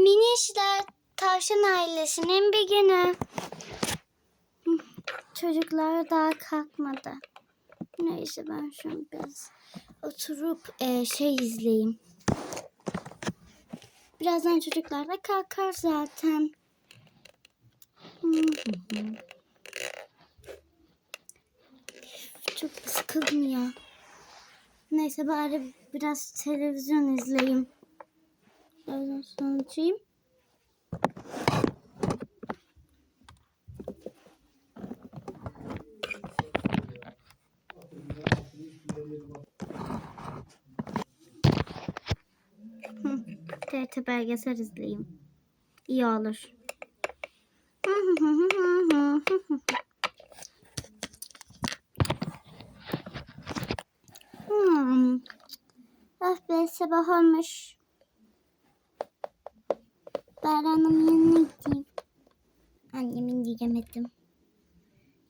Mini işler tavşan ailesinin bir günü. Çocuklar daha kalkmadı. Neyse ben şunu biraz oturup e, şey izleyeyim. Birazdan çocuklar da kalkar zaten. Çok sıkıldım ya. Neyse bari biraz televizyon izleyeyim. Birazdan sonra açayım. TRT belgesel izleyeyim. İyi olur. Hmm. Ah be sabah olmuş. Bari annemin yanına gideyim. Annemin diyemedim.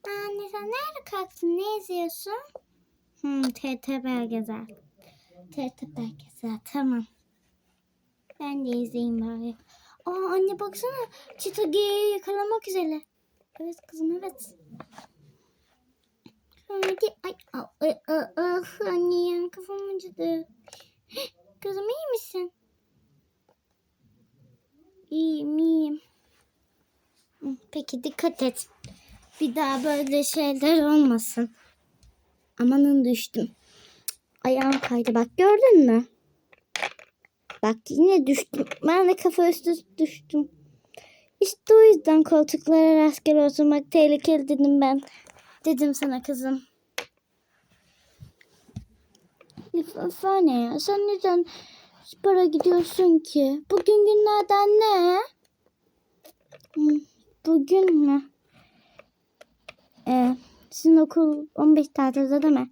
Anne sen nerede kalktın? Ne izliyorsun? Hmm, TRT belgesel. TRT belgesel tamam. Ben de izleyeyim bari. Aa anne baksana. Çita G'yi yakalamak üzere. Evet kızım evet. Hadi. Ay, ay, ay, ah, anne kafam acıdı. Kızım iyi misin? İyiyim iyiyim. Peki dikkat et. Bir daha böyle şeyler olmasın. Amanın düştüm. Ayağım kaydı bak gördün mü? Bak yine düştüm. Ben de kafa üstü düştüm. İşte o yüzden koltuklara rastgele oturmak tehlikeli dedim ben. Dedim sana kızım. Üf, ne ya? Sen neden spora gidiyorsun ki? Bugün günlerden ne? Bugün mü? Ee, sizin okul 15 tatilde değil mi?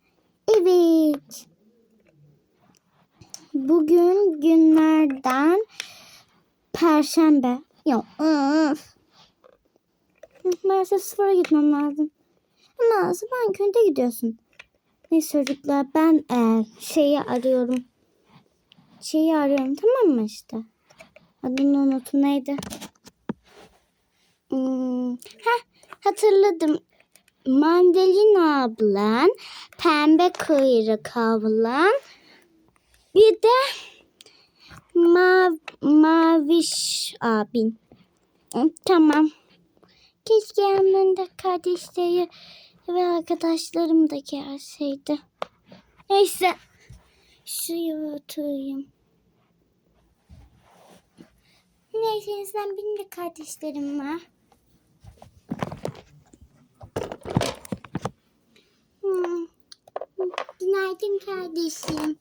Evet. Bugün günlerden Perşembe. Yok. Maalesef spora gitmem lazım. Ama sabahın köründe gidiyorsun. Neyse çocuklar ben e, şeyi arıyorum. Şeyi arıyorum tamam mı işte? Adını unuttum neydi? Hmm, heh, hatırladım. Mandalina ablan, pembe kuyruk ablan, bir de mav, maviş abin. Tamam. Keşke yanlarında kardeşleri ve arkadaşlarım da gelseydi. Neyse. Şuraya oturayım. Neyse azından benim de kardeşlerim var. Hmm. Günaydın kardeşim.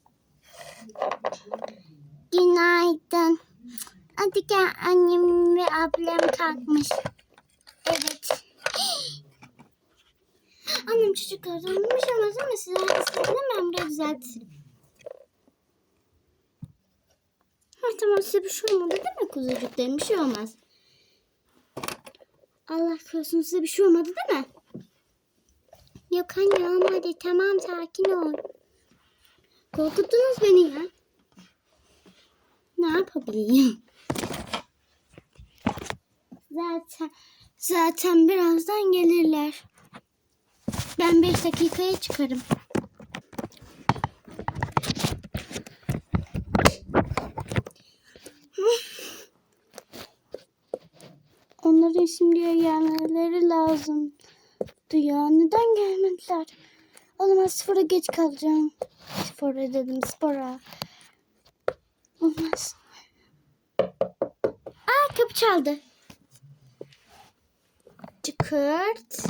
Günaydın. Hadi gel annem ve ablam kalkmış. Evet. Annem çocuklardan bir şey olmaz ama size istedim ben burayı düzeltirim. Ha tamam size bir şey olmadı değil mi kuzucuklarım? Bir şey olmaz. Allah korusun size bir şey olmadı değil mi? Yok anne olmadı. Tamam sakin ol. Korkuttunuz beni ya. Ne yapabilirim? Zaten zaten birazdan gelirler. Ben 5 dakikaya çıkarım. Şimdiye gelmeleri lazım. Ya neden gelmediler? O zaman spora geç kalacağım. Spora dedim spora. Olmaz. Aa kapı çaldı. Çıkırt.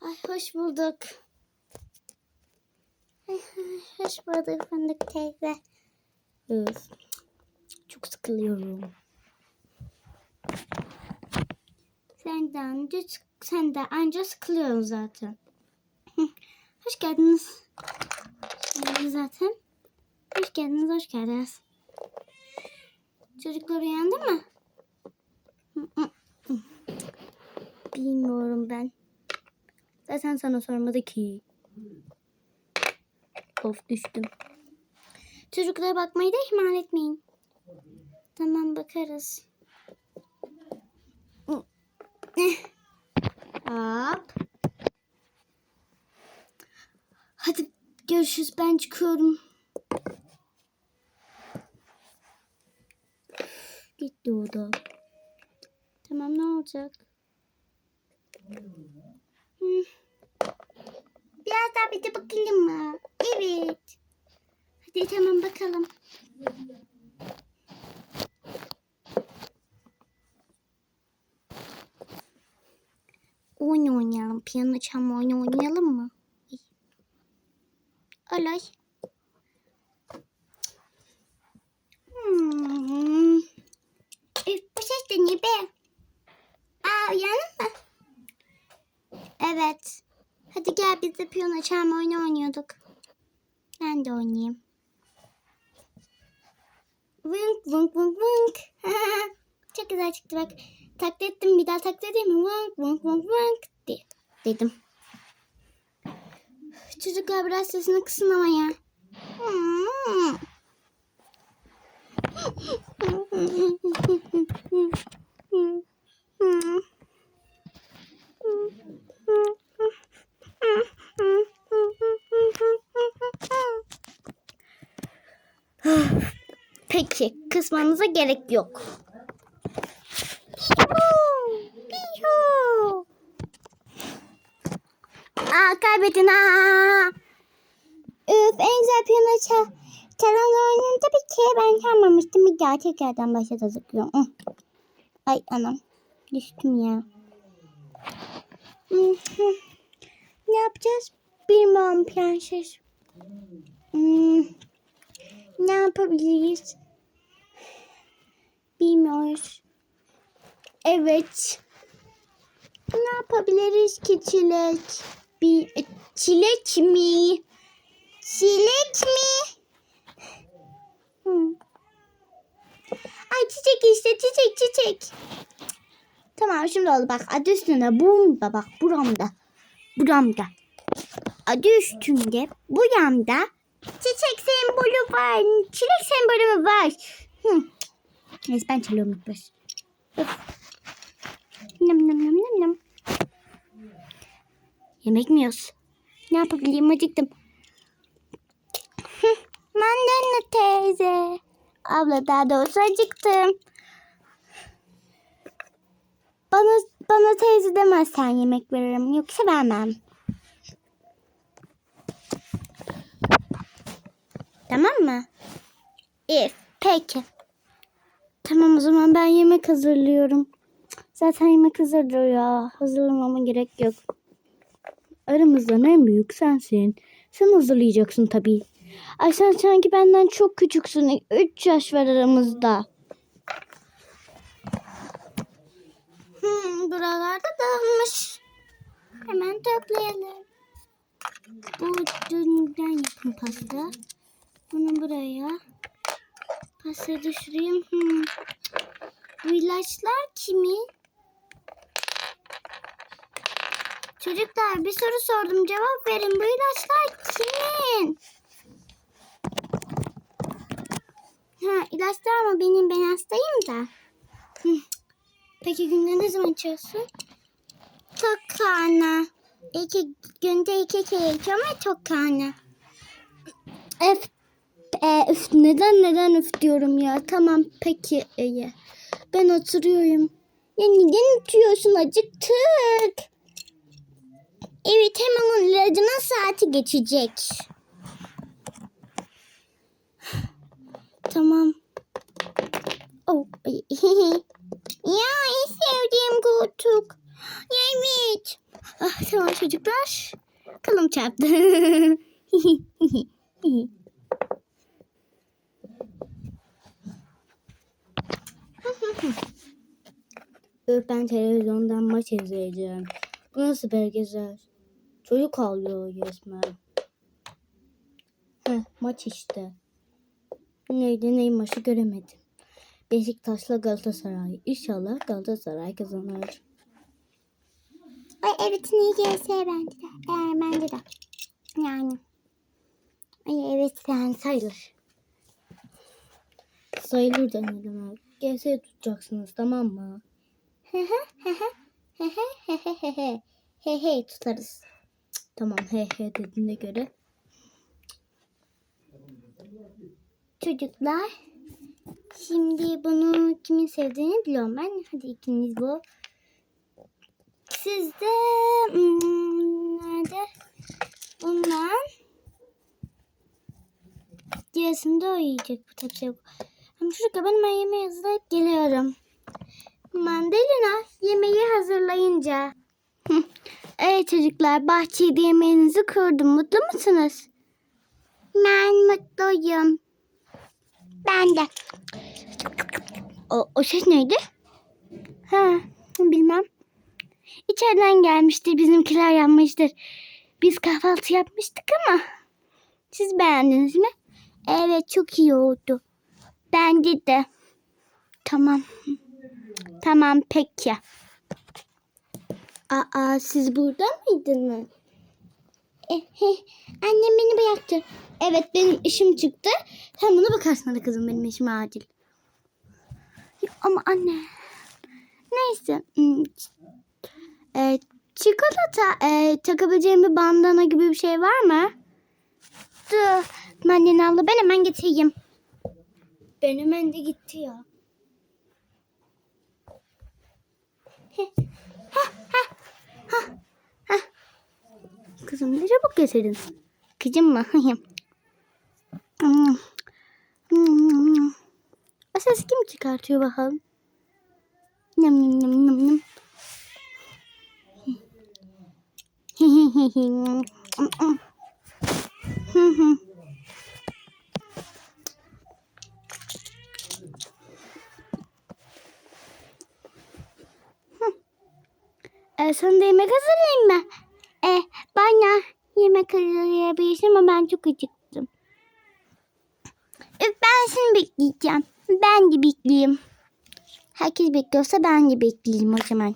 Ay hoş bulduk. Hoş bulduk fındık teyze. Çok sıkılıyorum. Sen de anca, sen de anca sıkılıyorsun zaten. Hoş geldiniz. Zaten. Hoş geldiniz, hoş geldiniz. Çocuklar uyandı mı? Bilmiyorum ben. Zaten sana sormadı ki. Of düştüm. Çocuklara bakmayı da ihmal etmeyin. Tamam bakarız. Hop. Hadi görüşürüz ben çıkıyorum. Gitti o da. Tamam ne olacak? Hmm. Biraz daha bir de bakalım mı? Evet. Hadi tamam bakalım. Oyun oynayalım. Piyano çalma oyunu oynayalım mı? Olay. Hmm. Bu ses de ne be? Aa uyanın mı? Evet. Hadi gel biz de piyano çalma oyunu oynuyorduk. Ben de oynayayım. Vınk vınk vınk vınk. Çok güzel çıktı bak. Taklit ettim bir daha taklit edeyim mi? Vınk vınk vınk vınk de- dedim. Çocuklar biraz sesini kısın ama ya. Peki, kısmanıza gerek yok. Pihu! Aa kaybettin aa. Üf en güzel piyano çal. Çalan oyununda bir kere ben çalmamıştım. Bir daha tekrardan başa tıklıyorum. Hı. Ay anam. Düştüm ya. Ne yapacağız? Bilmiyorum prenses. Hmm. Ne yapabiliriz? Bilmiyoruz. Evet. Ne yapabiliriz ki çilek? Bir çilek mi? Çilek mi? Hmm. Ay çiçek işte çiçek çiçek. Tamam şimdi oldu bak adı üstünde bunda bak buramda. Buramda. Adı üstünde bu yanda çiçek sembolü var. Çilek sembolü mü var? Hı. Neyse ben çalıyorum. Öf. Nam nam nam nam nam. Yemek mi yiyoruz? Ne yapabilirim acıktım. Mandalina teyze. Abla daha doğrusu acıktım. Bana bana teyze demezsen yemek veririm. Yoksa vermem. Tamam mı? İyi. Peki. Tamam o zaman ben yemek hazırlıyorum. Zaten yemek hazırdır ya. Hazırlamama gerek yok. Aramızdan en büyük sensin. Sen hazırlayacaksın tabii. Ay sen sanki benden çok küçüksün. 3 yaş var aramızda. Hmm, buralarda dağılmış. Hemen toplayalım. Bu dünden yapın pasta. Bunu buraya. Pastayı düşüreyim. Hmm. Bu ilaçlar kimin? Çocuklar bir soru sordum cevap verin. Bu ilaçlar kimin? Ha ilaçlar mı benim ben hastayım da. Peki günde ne zaman içiyorsun? Tok karnı. İki, günde iki kere içiyorum ve tok karnı. Öf, e, üf, neden neden üf diyorum ya. Tamam peki iyi. Ben oturuyorum. Ya neden oturuyorsun acıktık. Evet hemen onun ilacının saati geçecek. Tamam. Oh. ya en sevdiğim koltuk. Evet. Ah, tamam çocuklar. Kalım çarptı. Ben televizyondan maç izleyeceğim. Bu nasıl belgesel? Çocuk ağlıyor resmen. Heh, maç işte. Neydi ney maçı göremedim. Beşiktaş'la Galatasaray. İnşallah Galatasaray kazanır. Ay evet niye gelse bence de. Ee, bence de. Yani. Ay evet yani sayılır. Sayılır da ne demek. GS tutacaksınız tamam mı? He he he he he he he he he he tutarız. Tamam he he dediğine göre. Çocuklar şimdi bunu kimin sevdiğini biliyorum ben. Hadi ikiniz bu. Sizde hmm, nerede? Bundan Diğerisinde o yiyecek bu tepsi yok. Ama çocuklar ben hemen yemeği hazırlayıp geliyorum. Mandalina yemeği hazırlayınca. Evet çocuklar bahçede yemeğinizi kurdum. Mutlu musunuz? Ben mutluyum. Ben de. O, o ses neydi? Ha, bilmem. İçeriden gelmiştir. Bizimkiler yapmıştır. Biz kahvaltı yapmıştık ama. Siz beğendiniz mi? Evet çok iyi oldu. Bence de. Tamam. Tamam peki. Aa siz burada mıydınız? Eh, annem beni bıraktı. Evet benim işim çıktı. Sen buna bakarsın hadi kızım benim işim acil. Ya, ama anne. Neyse. Hmm, e, çikolata e, takabileceğim bir bandana gibi bir şey var mı? Dur. Mandalina abla ben hemen getireyim. Ben hemen de gitti ya. Heh, hah, hah, hah, hah. Kızım ne çabuk getirdin. Kızım mı? O ses kim çıkartıyor bakalım? Nam nam nam nam nam. E, da yemek hazırlayayım mı? Bana yemek hazırlayabilirsin ama ben çok acıktım. Ben seni bekleyeceğim. Ben de bekleyeyim. Herkes bekliyorsa ben de bekleyeyim o zaman.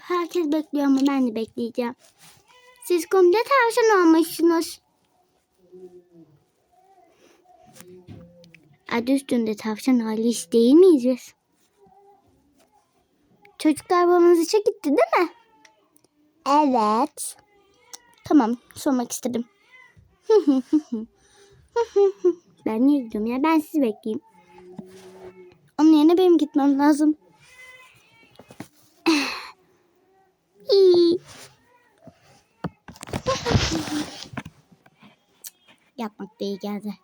Herkes bekliyor ama ben de bekleyeceğim. Siz komple tavşan olmuşsunuz. Adı üstünde tavşan Alice değil miyiz biz? Çocuklar babanız işe gitti değil mi? Evet. Tamam sormak istedim. ben niye gidiyorum ya? Ben sizi bekleyeyim. Onun yerine benim gitmem lazım. Yapmak da iyi geldi.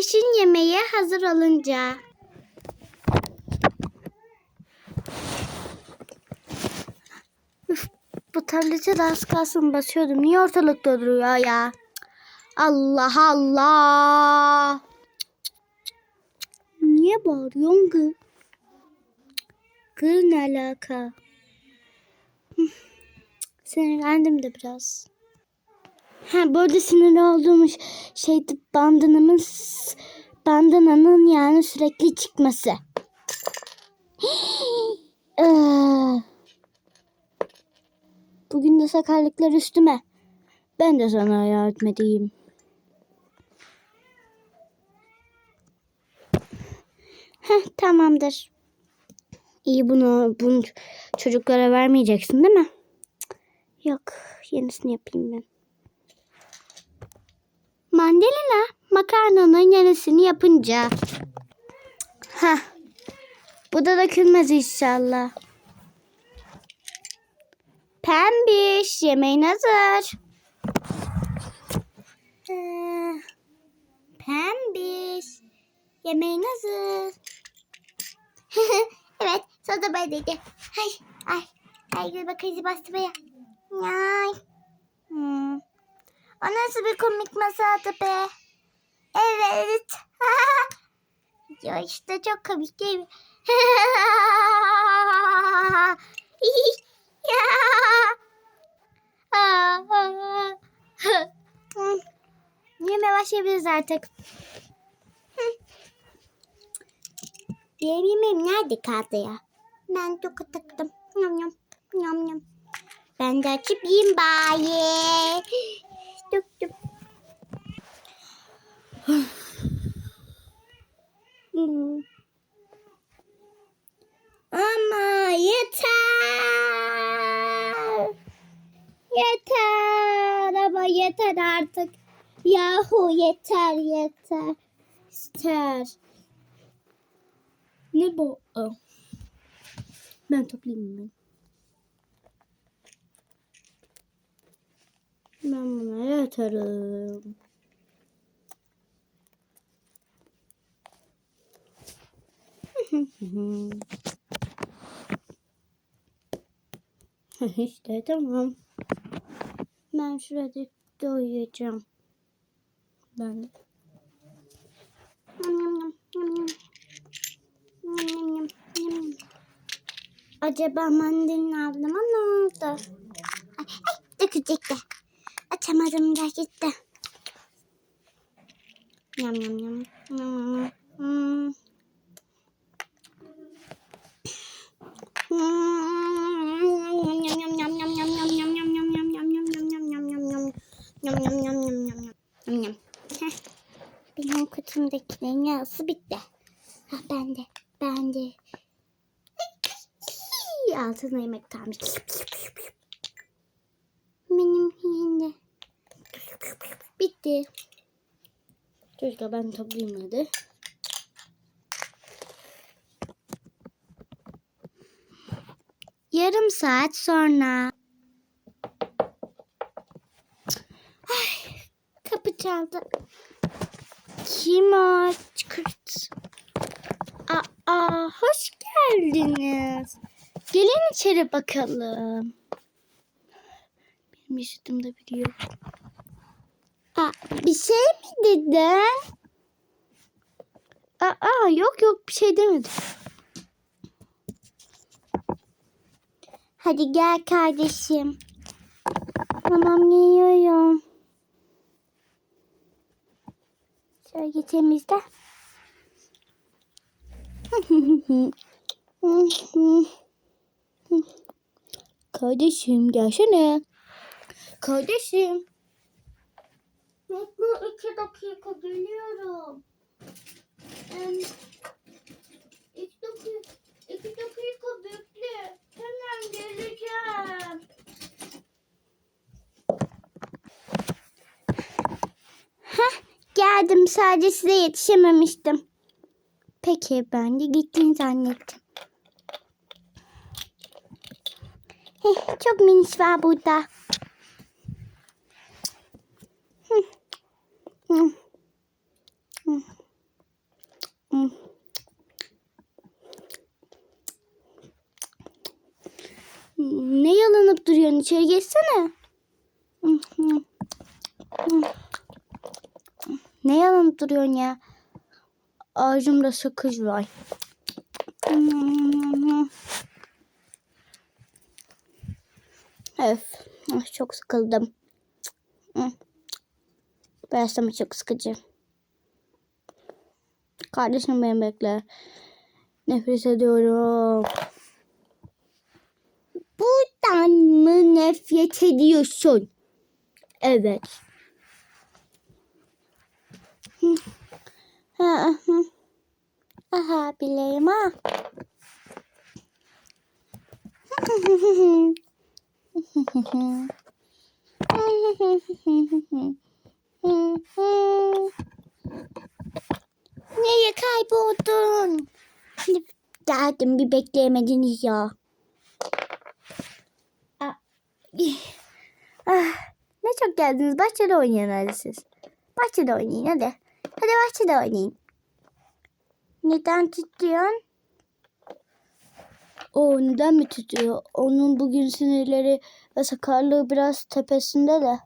Pembişin yemeği hazır olunca. Üf, bu tablete de az kalsın basıyordum. Niye ortalıkta duruyor ya? Allah Allah. Niye bağırıyorsun kız? Kız ne alaka? Sinirlendim de biraz. Ha bu arada sinirli olduğum şeydi bandanamın bandananın yani sürekli çıkması. Ee, Bugün de sakarlıklar üstüme. Ben de sana yardım edeyim. Heh, tamamdır. İyi bunu, bunu çocuklara vermeyeceksin değil mi? Yok yenisini yapayım ben. Mandalina makarnanın yenisini yapınca. Ha. Bu da dökülmez inşallah. Pembiş yemeğin hazır. Pembiş yemeğin hazır. evet soda böyleydi. Ay ay ay gül bakayım bastı baya. Ay. Hmm. O nasıl bir komik masaldı be? Evet. ya işte çok komik değil mi? Yeme başlayabiliriz artık. Diğer yemeğim nerede kaldı ya? Ben çok acıktım. Yam yam. Yam yam. Ben de açıp yiyeyim bari. Dök dök. Hmm. Ama yeter. Yeter ama yeter artık. Yahu yeter yeter. Yeter. Ne bu? Aa. Ben toplayayım ben. Ben buna yatarım. işte tamam. Ben şurada uyuyacağım. Ben de. Acaba mandalina ablama ne oldu? Ay, ay dökecekti. Açamadım da gitti. Yam yam yam. Yam, yam, Benim kutumdakilerin yarısı bitti. Ha ben de, ben de. Altına yemek kalmış. Benim yine. Bitti. Çocuklar ben toplayayım hadi. Yarım saat sonra. Ay, kapı çaldı. Kim o? Çıkırt. Aa, hoş geldiniz. Gelin içeri bakalım. Benim yaşadığımı da biliyor. Aa, bir şey mi dedin? Aa, yok yok bir şey demedim. Hadi gel kardeşim. Tamam geliyorum. Şöyle temizle. Kardeşim gelsene. Kardeşim. Bekle iki dakika geliyorum. Em, iki dakika, iki dakika bekle. Hemen geleceğim. Heh, geldim. Sadece size yetişememiştim. Peki ben de gittiğini zannettim. Heh, çok minis var burada. Hı. Hı. Hı. Hı. Ne yalanıp duruyorsun? İçeri geçsene. Ne yalanıp duruyorsun ya? Ağzımda sakız var. Öf. ah, Çok sıkıldım. Beslenme çok sıkıcı. Kardeşim beni bekle. Nefret ediyorum. Buradan mı nefret ediyorsun? Evet. Aha bileyim ha. Nereye kayboldun? Geldim bir bekleyemediniz ya. Geldiniz. Bahçede oynayın hadi siz. Bahçede oynayın hadi. Hadi bahçede oynayın. Neden tutuyorsun? O neden mi tutuyor? Onun bugün sinirleri ve sakarlığı biraz tepesinde de.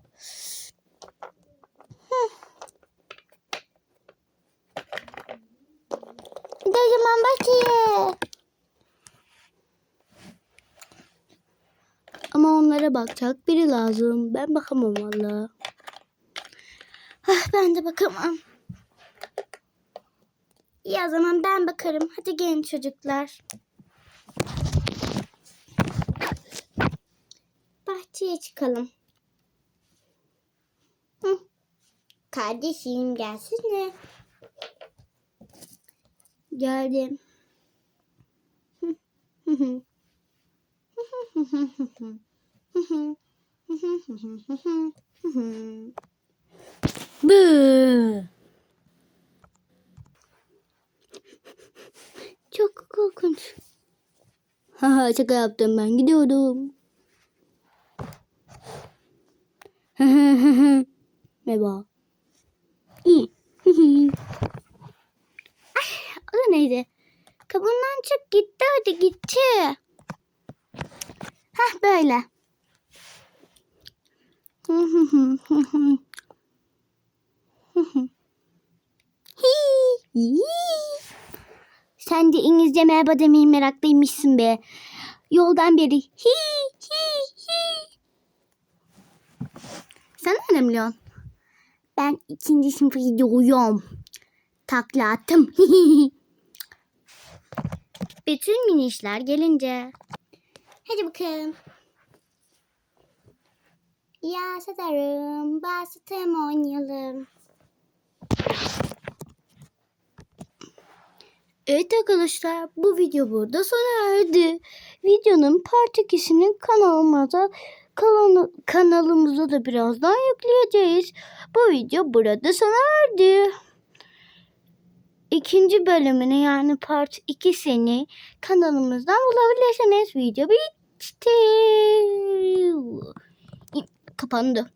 Hı. Kocaman bahçeye. Ama onlara bakacak biri lazım. Ben bakamam valla. Ah, ben de bakamam. İyi o zaman ben bakarım. Hadi gelin çocuklar. bahçeye çıkalım. Hı. Kardeşim gelsene. Geldim. Hı, hı hı. Bıı. Çok korkunç. Haha şaka yaptım ben gidiyorum. Merhaba. İyi. Ay, o da neydi? Kabından çık gitti hadi gitti. Hah böyle. Sen de İngilizce merhaba demeye meraklıymışsın be. Yoldan beri hi hi hi. Sen ne biliyorsun? Ben ikinci sınıfa gidiyorum. Takla attım. Bütün minişler gelince. Hadi bakalım. Ya satarım, bastım oynayalım. Evet arkadaşlar bu video burada sona erdi. Videonun part 2'sini kanalımıza kalan, kanalımıza da birazdan yükleyeceğiz. Bu video burada sona erdi. İkinci bölümünü yani part 2'sini kanalımızdan bulabilirsiniz. Video bitti. Kapandı.